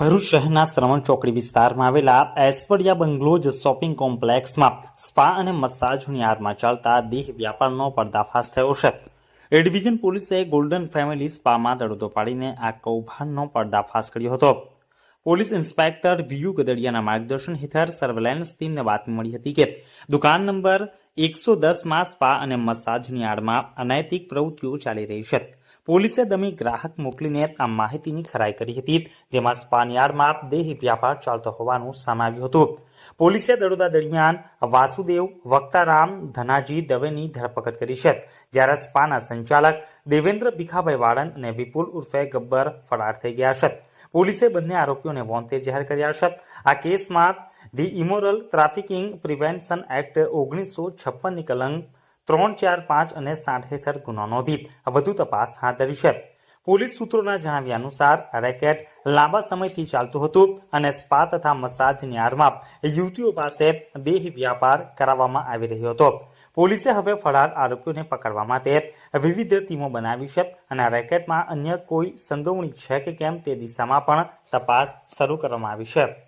ભરૂચ શહેરના શ્રવણ ચોકડી વિસ્તારમાં આવેલા એસપડિયા બંગલોજ શોપિંગ કોમ્પ્લેક્સમાં સ્પા અને મસાજની આરમાં ચાલતા દેહ વ્યાપારનો પર્દાફાશ થયો છે. એ ડિવિઝન પોલીસે ગોલ્ડન ફેમિલી સ્પામાં દડોદો પાડીને આ કૌભાંડનો પર્દાફાશ કર્યો હતો. પોલીસ ઇન્સ્પેક્ટર વીયુ ગદડિયાના માર્ગદર્શન હેઠળ સર્વેલન્સ ટીમને બાતમી મળી હતી કે દુકાન નંબર એકસો દસમાં સ્પા અને મસાજની આડમાં અનૈતિક પ્રવૃત્તિઓ ચાલી રહી છે. પોલીસે દમી ગ્રાહક મોકલીને આ માહિતીની ખરાઈ કરી હતી, જેમાં સ્પાનયાર્ડમાં દેહ વ્યાપાર ચાલતો હોવાનું સામે હતું. પોલીસે દરોડા દરમિયાન વાસુદેવ, વક્તારામ, ધનાજી દવેની ધરપકડ કરી છે. જ્યારે સ્પાના સંચાલક દેવેન્દ્ર ભીખાભાઈ વાળંદ અને વિપુલ ઉર્ફે ગબ્બર ફરાર થઈ ગયા છે. પોલીસે બંને આરોપીઓને વોન્ટેડ જાહેર કર્યા છે. આ કેસમાં the immoral trafficking prevention act ઓગણીસો છપ્પનની કલંક ત્રણ, ચાર, પાંચ અને સાઠ હેઠળ ગુનો નોંધી વધુ તપાસ હાથ ધરી છે. પોલીસ સૂત્રોના જણાવ્યા અનુસાર રેકેટ લાંબા સમયથી ચાલતું હતું અને સ્પા તથા મસાજની આડમાં યુવતીઓ પાસે દેહ વ્યાપાર કરાવવામાં આવી રહ્યો હતો. પોલીસે હવે ફરાર આરોપીઓને પકડવા માટે વિવિધ ટીમો બનાવી છે અને આ રેકેટમાં અન્ય કોઈ સંડોવણી છે કે કેમ તે દિશામાં પણ તપાસ શરૂ કરવામાં આવી છે.